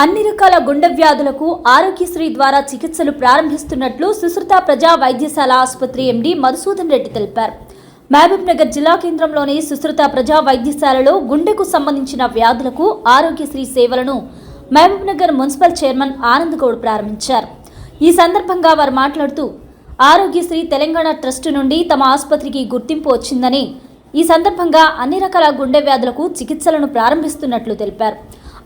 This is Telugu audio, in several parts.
అన్ని రకాల గుండె వ్యాధులకు ఆరోగ్యశ్రీ ద్వారా చికిత్సలు ప్రారంభిస్తున్నట్లు సుశ్రుత ప్రజా వైద్యశాల ఆసుపత్రి ఎండీ మధుసూదన్ రెడ్డి తెలిపారు. మహబూబ్ నగర్ జిల్లా కేంద్రంలోని సుశ్రుత ప్రజా వైద్యశాలలో గుండెకు సంబంధించిన వ్యాధులకు ఆరోగ్యశ్రీ సేవలను Mahabubnagar municipal chairman Anand Goud ప్రారంభించారు. ఈ సందర్భంగా వారు మాట్లాడుతూ ఆరోగ్యశ్రీ తెలంగాణ ట్రస్ట్ నుండి తమ ఆసుపత్రికి గుర్తింపు వచ్చిందని ఈ సందర్భంగా అన్ని రకాల గుండె వ్యాధులకు చికిత్సలను ప్రారంభిస్తున్నట్లు తెలిపారు.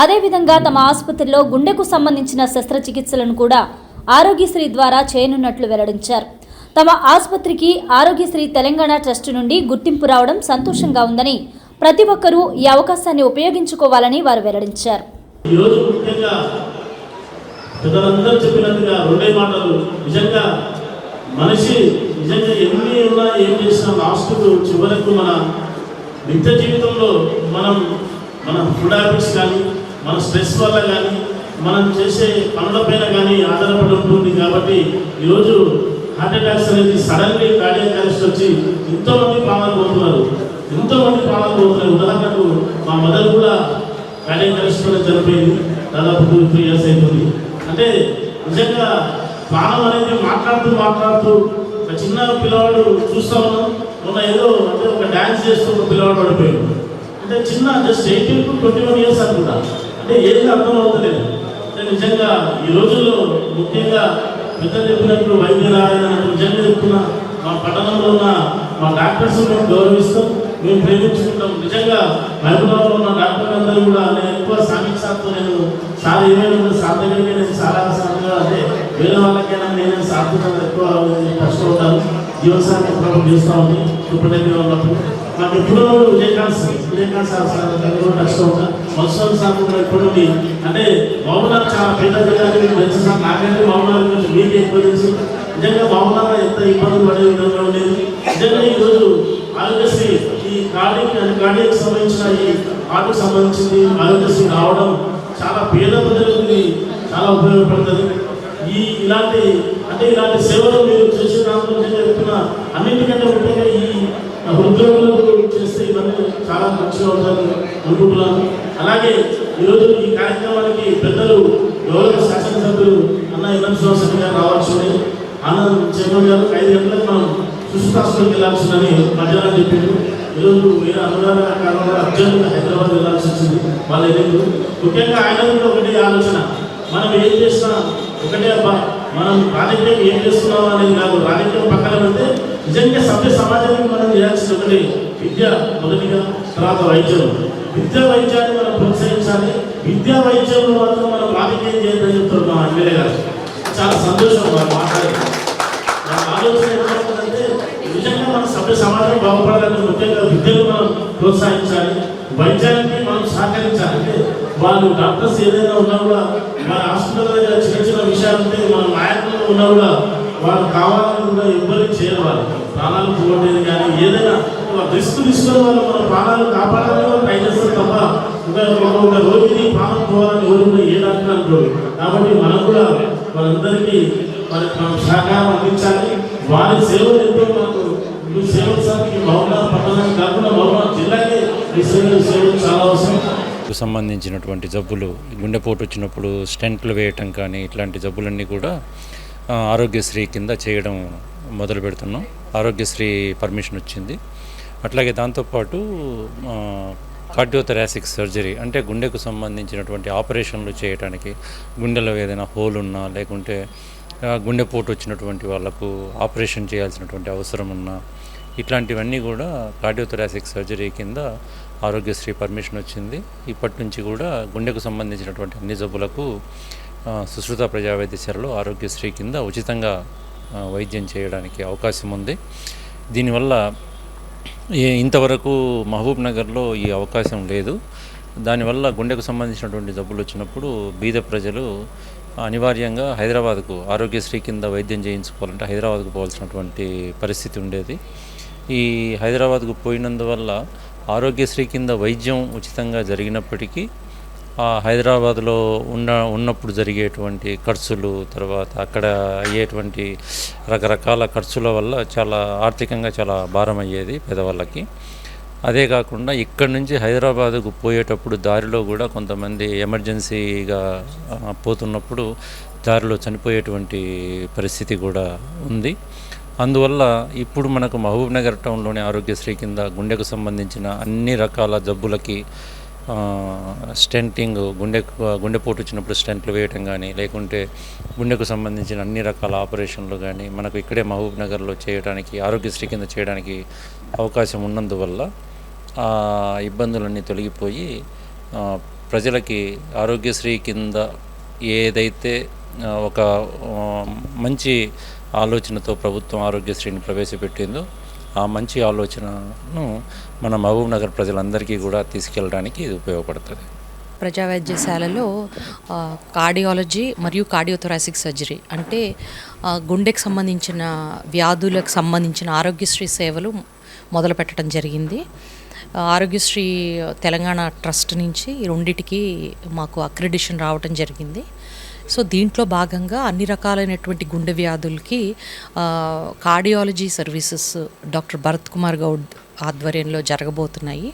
అదేవిధంగా తమ ఆసుపత్రిలో గుండెకు సంబంధించిన శస్త్రచికిత్సలను కూడా ఆరోగ్యశ్రీ ద్వారా చేయనున్నట్లు వెల్లడించారు. తమ ఆసుపత్రికి ఆరోగ్యశ్రీ తెలంగాణ ట్రస్ట్ నుండి గుర్తింపు రావడం సంతోషంగా ఉందని ప్రతి ఒక్కరూ ఈ అవకాశాన్ని ఉపయోగించుకోవాలని వారు వెల్లడించారు. ఈరోజు ముఖ్యంగా పెద్దలందరూ చెప్పినట్టుగా రెండే మాటలు. నిజంగా మనిషి నిజంగా ఎన్ని ఉన్నా ఏం చేసినా లాస్ట్కు చివరకు మన నిత్య జీవితంలో మనం మన ఫుడ్ హ్యాబిట్స్ కానీ మన స్ట్రెస్ వల్ల కానీ మనం చేసే పనులపైన కానీ ఆధారపడి ఉంటుంది కాబట్టి ఈరోజు హార్ట్ అటాక్స్ అనేది సడన్లీ కార్డియక్ అరెస్ట్ వచ్చి ఎంతోమంది ప్రాణాలు పోతున్నారు ఎంతోమంది ప్రాణాలు పోతున్నారు ఉదాహరణకు మా మదర్ కూడా కార్డియక్ అరెస్ట్ కూడా చనిపోయింది. దాదాపు టూ త్రీ ఇయర్స్ అవుతుంది అంటే నిజంగా ప్రాణం అనేది మాట్లాడుతూ మాట్లాడుతూ ఒక చిన్న పిల్లవాడు చూస్తా ఉన్నాం. మొన్న ఏదో అంటే ఒక డ్యాన్స్ చేస్తూ ఒక పిల్లవాడు పడిపోయాడు. అంటే చిన్న just eighteen to twenty one years అనుకుంటా. అంటే ఏది అర్థం అవుతలేదు. అంటే నిజంగా ఈ రోజుల్లో ముఖ్యంగా పెద్దలు చెప్పినప్పుడు వైద్యురాయన నిజంగా చెప్తున్నా మా పట్టణంలో ఉన్న మా డాక్టర్స్ మేము గౌరవిస్తాం మేము ప్రేమించుకుంటాం. నిజంగా మహబూబాబాలో ఉన్న డాక్టర్ అందరూ కూడా నేను ఎక్కువ సామిక్ సార్తో నేను చాలా ఏమైనా సార్ దగ్గరికి నేను చాలా సార్లుగా అంటే వేరే వాళ్ళకైనా నేను సార్తో ఎక్కువ కష్టపడ్డాను. జీవనశాఖ ప్రభావం చేస్తూ ఉంది. సూపరింటెండెంట్ ఉన్నప్పుడు. మాకు ఎప్పుడో Vijayakanth sir Vijayakanth sir sir కూడా కష్టం ఉంటా సార్ కూడా ఎప్పుడు అంటే బాబునాథ్ చాలా పెద్ద జిల్లాకి మీకు తెలుసు సార్ నాకంటే బాబునాథ్ గురించి మీకు ఎక్కువ తెలుసు. నిజంగా బాబునాథ్ ఎంత ఇబ్బందులు పడే విధంగా ఉండేది. నిజంగా ఈరోజు ఆరోగ్యశ్రీ ఈ కార్డిక్ కార్డియక్ సంబంధించిన ఈ హార్ట్కి సంబంధించింది ఆరోగ్యశ్రీ రావడం చాలా పేద ప్రజలకి చాలా ఉపయోగపడుతుంది. ఈ ఇలాంటి అంటే ఇలాంటి సేవలు మీరు చేసే దాంట్లో నేను చెప్తున్నా అన్నింటికంటే ముఖ్యంగా ఈ ఉద్యోగులకు మంచిగా ఉంటుందని అనుకుంటున్నాను అలాగే ఈరోజు ఈ కార్యక్రమానికి పెద్దలు గౌరవ శాసనసభ్యులు అన్న ఇన్నం శివసేన గారు రావాల్సింది ఆనంద్ చైర్మన్ గారు ఐదు గంటలకు మనం సుష్ట హాస్పిటల్కి వెళ్ళాల్సిందని మధ్యాహ్నం చెప్పారు. ఈరోజు వేరే అనురాధ కారణంగా అర్జెంట్గా హైదరాబాద్ వెళ్ళాల్సి వచ్చింది వాళ్ళ ఎదురు. ముఖ్యంగా ఆయన కూడా ఒకటే ఆలోచన మనం ఏం చేస్తున్నాం ఒకటే అబ్బా మనం రాజకీయం ఏం చేస్తున్నాం అనేది కాదు. రాజకీయం పక్కన పెడితే నిజంగా సభ్య సమాజానికి మనం చేయాల్సిన ఒకటి విద్య మొదటిగా. తర్వాత వైద్యులు విద్యా వైద్యాన్ని మనం ప్రోత్సహించాలి. విద్యా వైద్యంలో మాత్రం మనం రాజకీయం చేయదని చెప్తున్నాం ఎమ్మెల్యే గారు. చాలా సంతోషం మనం మాట్లాడి మన ఆలోచన ఎట్లుంటుందంటే నిజంగా మన సభ్య సమాజం బాగుపడాలని ముఖ్యంగా విద్యను మనం ప్రోత్సహించాలి. వైద్యానికి మనం సహకరించాలి. అంటే వాళ్ళు డాక్టర్స్ ఏదైనా ఉన్నా కూడా మన హాస్పిటల్ చిన్న చిన్న విషయాలు ఉంటే మన నాయకులు ఉన్నా కూడా వాళ్ళు కావాలని కూడా ఇబ్బంది చేయరు వాళ్ళు. ప్రాణాలు పోగొట్టేది కానీ ఏదైనా రిస్క్ తీసుకొని వాళ్ళు మన ప్రాణాలు కాపాడాలని కూడా ట్రై చేస్తారు తప్ప ఒక ఒక- రోగిని ప్రాణం పోవాలని ఎవరు కూడా ఏ డాక్టర్ అనుకోరు. కాబట్టి మనం కూడా వాళ్ళందరికీ మరి మనం సహకారం అందించాలి. వారి సేవలు ఎంతో మనకు మీ సేవలు సార్ ఈ మహబూబాబాద్ పట్టణానికి కాకుండా మహబూబాబాద్ జిల్లాకే ఈ సేవలు సేవలు చాలా అవసరం. సంబంధించినటువంటి జబ్బులు గుండెపోటు వచ్చినప్పుడు స్టెంట్లు వేయటం కానీ ఇట్లాంటి జబ్బులన్నీ కూడా ఆరోగ్యశ్రీ కింద చేయడం మొదలు పెడుతున్నాం. ఆరోగ్యశ్రీ పర్మిషన్ వచ్చింది. అట్లాగే దాంతోపాటు కార్డియోథరాసిక్ సర్జరీ అంటే గుండెకు సంబంధించినటువంటి ఆపరేషన్లు చేయడానికి గుండెలో ఏదైనా హోల్ ఉన్నా లేకుంటే గుండెపోటు వచ్చినటువంటి వాళ్ళకు ఆపరేషన్ చేయాల్సినటువంటి అవసరం ఉన్నా ఇట్లాంటివన్నీ కూడా కార్డియోథరాసిక్ సర్జరీ కింద ఆరోగ్యశ్రీ పర్మిషన్ వచ్చింది. ఇప్పటి నుంచి కూడా గుండెకు సంబంధించినటువంటి అన్ని జబ్బులకు సుశ్రుత ప్రజావైద్యశాలలో ఆరోగ్యశ్రీ కింద ఉచితంగా వైద్యం చేయడానికి అవకాశం ఉంది. దీనివల్ల ఇంతవరకు మహబూబ్ నగర్లో ఈ అవకాశం లేదు. దానివల్ల గుండెకు సంబంధించినటువంటి జబ్బులు వచ్చినప్పుడు బీద ప్రజలు అనివార్యంగా హైదరాబాద్కు ఆరోగ్యశ్రీ కింద వైద్యం చేయించుకోవాలంటే హైదరాబాద్కు పోవాల్సినటువంటి పరిస్థితి ఉండేది. ఈ హైదరాబాద్కు పోయినందువల్ల ఆరోగ్యశ్రీ కింద వైద్యం ఉచితంగా జరిగినప్పటికీ హైదరాబాద్లో ఉన్న ఉన్నప్పుడు జరిగేటువంటి ఖర్చులు తర్వాత అక్కడ అయ్యేటువంటి రకరకాల ఖర్చుల వల్ల చాలా ఆర్థికంగా చాలా భారం అయ్యేది పేదవాళ్ళకి. అదే కాకుండా ఇక్కడ నుంచి హైదరాబాద్కు పోయేటప్పుడు దారిలో కూడా కొంతమంది ఎమర్జెన్సీగా పోతున్నప్పుడు దారిలో చనిపోయేటువంటి పరిస్థితి కూడా ఉంది. అందువల్ల ఇప్పుడు మనకు మహబూబ్ నగర్ టౌన్లోని ఆరోగ్యశ్రీ కింద గుండెకు సంబంధించిన అన్ని రకాల జబ్బులకి స్టెంటింగ్ గుండె గుండెపోటు వచ్చినప్పుడు స్టెంట్లు వేయటం కానీ లేకుంటే గుండెకు సంబంధించిన అన్ని రకాల ఆపరేషన్లు కానీ మనకు ఇక్కడే మహబూబ్ నగర్లో చేయడానికి ఆరోగ్యశ్రీ కింద చేయడానికి అవకాశం ఉన్నందువల్ల ఆ ఇబ్బందులన్నీ తొలగిపోయి ప్రజలకి ఆరోగ్యశ్రీ కింద ఏదైతే ఒక మంచి ఆలోచనతో ప్రభుత్వం ఆరోగ్యశ్రీని ప్రవేశపెట్టిందో ఆ మంచి ఆలోచనను మన మహబూబ్ నగర్ ప్రజలందరికీ కూడా తీసుకెళ్ళడానికి ఇది ఉపయోగపడుతుంది. ప్రజా వైద్యశాలలో కార్డియాలజీ మరియు కార్డియోథొరాసిక్ సర్జరీ అంటే గుండెకు సంబంధించిన వ్యాధులకు సంబంధించిన ఆరోగ్యశ్రీ సేవలు మొదలు పెట్టడం జరిగింది ఆరోగ్యశ్రీ తెలంగాణ ట్రస్ట్ నుంచి రెండిటికి మాకు అక్రిడిషన్ రావటం జరిగింది. సో దీంట్లో భాగంగా అన్ని రకాలైనటువంటి గుండె వ్యాధులకి cardiology services doctor Bharath Kumar Goud ఆధ్వర్యంలో జరగబోతున్నాయి.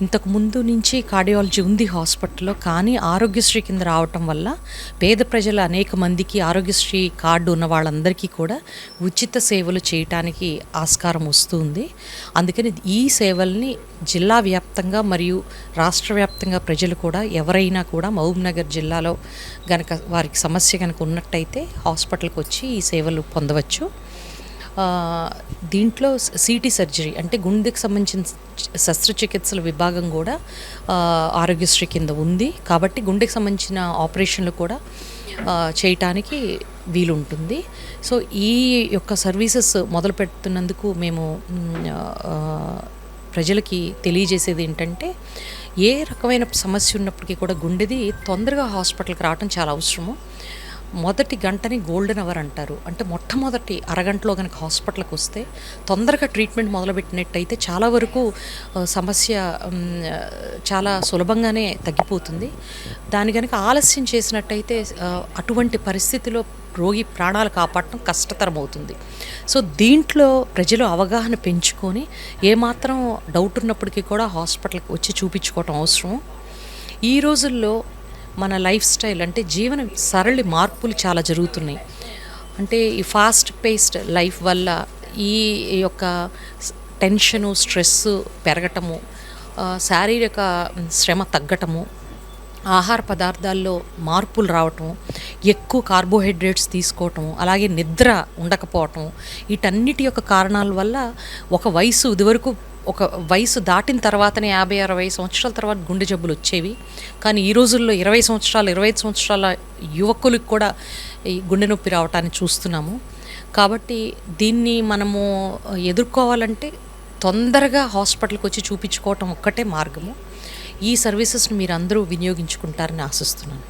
ఇంతకు ముందు నుంచి కార్డియాలజీ ఉంది హాస్పిటల్లో కానీ ఆరోగ్యశ్రీ కింద రావటం వల్ల పేద ప్రజల అనేక మందికి ఆరోగ్యశ్రీ కార్డు ఉన్న వాళ్ళందరికీ కూడా ఉచిత సేవలు చేయటానికి ఆస్కారం వస్తుంది. అందుకని ఈ సేవల్ని జిల్లా వ్యాప్తంగా మరియు రాష్ట్ర వ్యాప్తంగా ప్రజలు కూడా ఎవరైనా కూడా మహబూబ్నగర్ జిల్లాలో గనక వారికి సమస్య కనుక ఉన్నట్టయితే హాస్పిటల్కి వచ్చి ఈ సేవలు పొందవచ్చు. దీంట్లో సిటీ సర్జరీ అంటే గుండెకి సంబంధించిన శస్త్రచికిత్సల విభాగం కూడా ఆరోగ్యశ్రీ కింద ఉంది. కాబట్టి గుండెకి సంబంధించిన ఆపరేషన్లు కూడా చేయటానికి వీలుంటుంది. సో ఈ యొక్క సర్వీసెస్ మొదలు పెడుతున్నందుకు మేము ప్రజలకి తెలియజేసేది ఏంటంటే ఏ రకమైన సమస్య ఉన్నప్పటికీ కూడా గుండెది తొందరగా హాస్పిటల్కి రావడం చాలా అవసరము. మొదటి గంటని గోల్డెన్ అవర్ అంటారు. అంటే మొట్టమొదటి అరగంటలో కనుక హాస్పిటల్కి వస్తే తొందరగా ట్రీట్మెంట్ మొదలుపెట్టినట్టయితే చాలా వరకు సమస్య చాలా సులభంగానే తగ్గిపోతుంది. దాని కనుక ఆలస్యం చేసినట్టయితే అటువంటి పరిస్థితిలో రోగి ప్రాణాలు కాపాడటం కష్టతరం అవుతుంది. సో దీంట్లో ప్రజలు అవగాహన పెంచుకొని ఏమాత్రం డౌట్ ఉన్నప్పటికీ కూడా హాస్పిటల్కి వచ్చి చూపించుకోవటం అవసరం. ఈ రోజుల్లో మన లైఫ్ స్టైల్ అంటే జీవన సరళి మార్పులు చాలా జరుగుతున్నాయి. అంటే ఈ ఫాస్ట్ పేస్డ్ లైఫ్ వల్ల ఈ యొక్క టెన్షను స్ట్రెస్ పెరగటము శారీరక శ్రమ తగ్గటము ఆహార పదార్థాల్లో మార్పులు రావటం ఎక్కువ కార్బోహైడ్రేట్స్ తీసుకోవటం అలాగే నిద్ర ఉండకపోవటం వీటన్నిటి యొక్క కారణాల వల్ల ఒక వయసు ఇదివరకు ఒక వయసు దాటిన తర్వాతనే యాభై అరవై సంవత్సరాల తర్వాత గుండె జబ్బులు వచ్చేవి. కానీ ఈ రోజుల్లో ఇరవై సంవత్సరాలు ఇరవై ఐదు సంవత్సరాల యువకులకు కూడా ఈ గుండె నొప్పి రావటాన్ని చూస్తున్నాము. కాబట్టి దీన్ని మనము ఎదుర్కోవాలంటే తొందరగా హాస్పిటల్కి వచ్చి చూపించుకోవటం ఒక్కటే మార్గము. ఈ సర్వీసెస్ని మీరు అందరూ వినియోగించుకుంటారని ఆశిస్తున్నాను.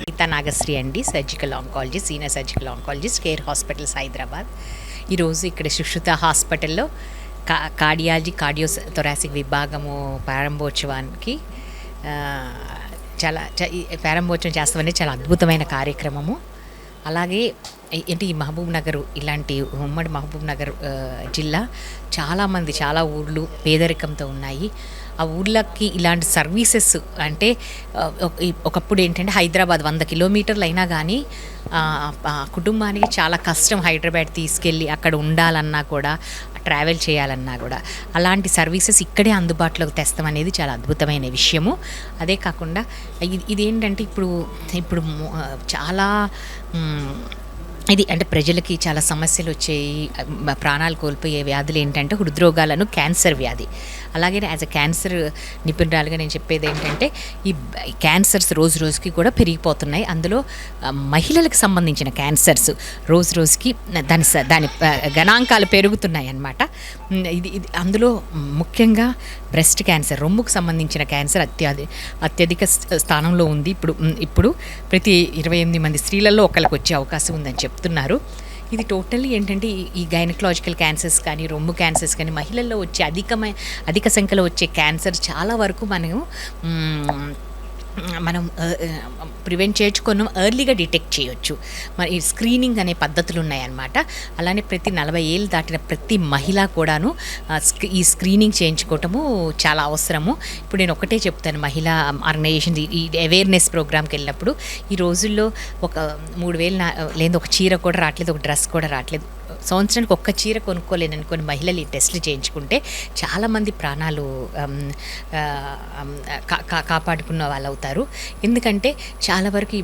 గీతా నాగశ్రీ అండి surgical oncology senior surgical oncologist Care Hospitals Hyderabad. ఈరోజు ఇక్కడ సుశ్రుత హాస్పిటల్లో కా కార్డియాలజీ కార్డియో థొరాసిక్ విభాగము ప్రారంభోత్సవానికి చాలా ప్రారంభోత్సవం చేస్తామని చాలా అద్భుతమైన కార్యక్రమము. అలాగే ఏంటి ఈ మహబూబ్ నగర్ ఇలాంటి ఉమ్మడి మహబూబ్ నగర్ జిల్లా చాలామంది చాలా ఊర్లు పేదరికంతో ఉన్నాయి. ఆ ఊర్లకి ఇలాంటి సర్వీసెస్ అంటే ఒకప్పుడు ఏంటంటే హైదరాబాద్ వంద కిలోమీటర్లు అయినా కానీ కుటుంబానికి చాలా కష్టం హైదరాబాద్ తీసుకెళ్ళి అక్కడ ఉండాలన్నా కూడా ట్రావెల్ చేయాలన్నా కూడా. అలాంటి సర్వీసెస్ ఇక్కడే అందుబాటులోకి తెస్తాం అనేది చాలా అద్భుతమైన విషయము. అదే కాకుండా ఇది ఇదేంటంటే ఇప్పుడు ఇప్పుడు చాలా ఇది అంటే ప్రజలకి చాలా సమస్యలు వచ్చేయి ప్రాణాలు కోల్పోయే వ్యాధులు ఏంటంటే హృద్రోగాలను క్యాన్సర్ వ్యాధి. అలాగే యాజ్ అ క్యాన్సర్ నిపుణురాలుగా నేను చెప్పేది ఏంటంటే ఈ క్యాన్సర్స్ రోజు రోజుకి కూడా పెరిగిపోతున్నాయి. అందులో మహిళలకు సంబంధించిన క్యాన్సర్స్ రోజు రోజుకి దాని స- దాని గణాంకాలు పెరుగుతున్నాయి అన్నమాట ఇది ఇది అందులో ముఖ్యంగా బ్రెస్ట్ క్యాన్సర్ రొమ్ముకు సంబంధించిన క్యాన్సర్ అత్యధి అత్యధిక స్థానంలో ఉంది. ఇప్పుడు ఇప్పుడు ప్రతి ఇరవై ఎనిమిది మంది స్త్రీలలో ఒకరికి వచ్చే అవకాశం ఉందని చెప్తున్నారు. ఇది టోటల్లీ ఏంటంటే ఈ- గైనకలాజికల్ క్యాన్సర్స్ కానీ రొమ్ము క్యాన్సర్స్ కానీ మహిళల్లో వచ్చే అధికమైన అధిక సంఖ్యలో వచ్చే క్యాన్సర్ చాలా వరకు మనం మనం ప్రివెంట్ చేయొచ్చు కొన్ని ఎర్లీగా డిటెక్ట్ చేయొచ్చు. మరి ఈ స్క్రీనింగ్ అనే పద్ధతులు ఉన్నాయన్నమాట అలానే ప్రతి నలభై ఏళ్ళు దాటిన ప్రతి మహిళ కూడాను స్క్రీ- ఈ స్క్రీనింగ్ చేయించుకోవటము చాలా అవసరము. ఇప్పుడు నేను ఒకటే చెప్తాను మహిళా ఆర్గనైజేషన్ ఈ అవేర్నెస్ ప్రోగ్రామ్కి వెళ్ళినప్పుడు ఈ రోజుల్లో ఒక మూడు వేలు నా- లేదు ఒక చీర కూడా రావట్లేదు ఒక డ్రెస్ కూడా రావట్లేదు. సంవత్సరానికి ఒక్క చీర కొనుక్కోలేని అనుకుని మహిళలు ఈ టెస్టులు చేయించుకుంటే చాలామంది ప్రాణాలు కా- కా- కాపాడుకున్న వాళ్ళు అవుతారు ఎందుకంటే చాలా వరకు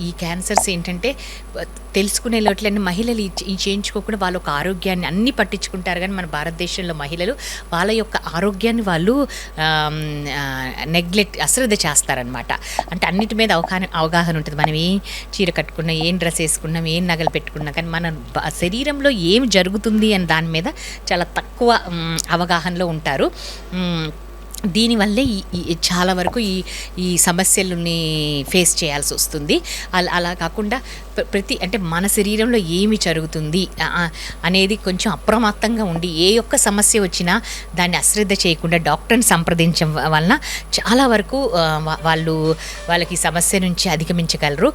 ఈ, క్యాన్సర్స్ ఏంటంటే తెలుసుకునే లోట్లన్నీ మహిళలు ఈ- చేయించుకోకుండా వాళ్ళ యొక్క ఆరోగ్యాన్ని అన్నీ పట్టించుకుంటారు. కానీ మన భారతదేశంలో మహిళలు వాళ్ళ యొక్క ఆరోగ్యాన్ని వాళ్ళు నెగ్లెక్ట్ అశ్రద్ధ చేస్తారనమాట అంటే అన్నిటి మీద అవగాహన అవగాహన ఉంటుంది. మనం ఏం చీర కట్టుకున్నాం ఏం డ్రెస్ వేసుకున్నాం ఏం నగలు పెట్టుకున్నా. కానీ మన శరీరం శరీరంలో ఏం జరుగుతుంది అని దాని మీద చాలా తక్కువ అవగాహనలో ఉంటారు. దీనివల్లే ఈ చాలా వరకు ఈ ఈ సమస్యలని ఫేస్ చేయాల్సి వస్తుంది. అలా అలా కాకుండా ప్రతి అంటే మన శరీరంలో ఏమి జరుగుతుంది అనేది కొంచెం అప్రమత్తంగా ఉండి ఏ ఒక్క సమస్య వచ్చినా దాన్ని అశ్రద్ధ చేయకుండా డాక్టర్ని సంప్రదించడం వలన చాలా వరకు వాళ్ళు వాళ్ళకి సమస్య నుంచి అధిగమించగలరు.